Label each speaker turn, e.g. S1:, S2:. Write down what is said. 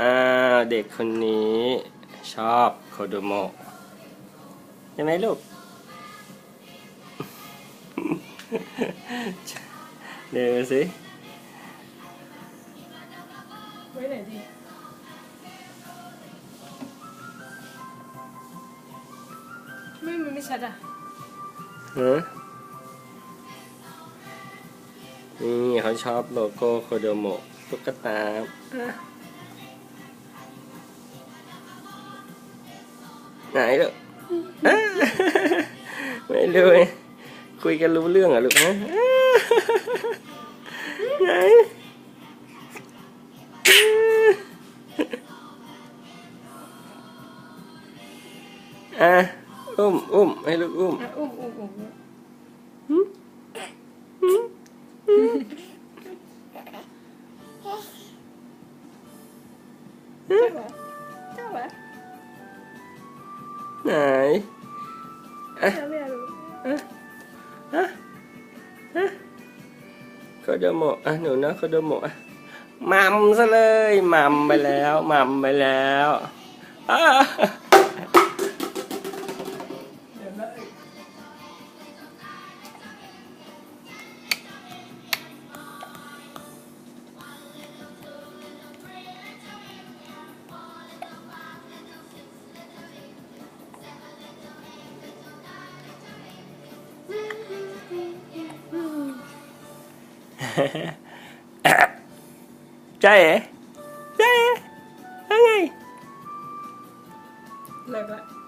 S1: อ่าวเด็กคนนี้ชอบโคโดโมะใช่ไหมลูก เดี๋ยวสิ
S2: ไว้ไหนดีไม่มันไม่ชัดอะ
S1: ฮะนี่เขาชอบโลโก้โคโดโมะตุ๊กตา ไหนลูกอะไม่รู้เว้ยคุยกันรู้เรื่องเหรอะลูกฮะไหนอะอุ้มอุ้มให้ลูกอุ้ม
S2: อะอุ้มอุ้มอุ้ม
S1: ไหน
S2: เจ้าไม่เอาลูก
S1: โคโดโมะอะหนูนะโคโดโมะอะมัมซะเลยมัมไปแล้วมัมไปแล้วอะ Cześć! Cześć! Hej! Lewe.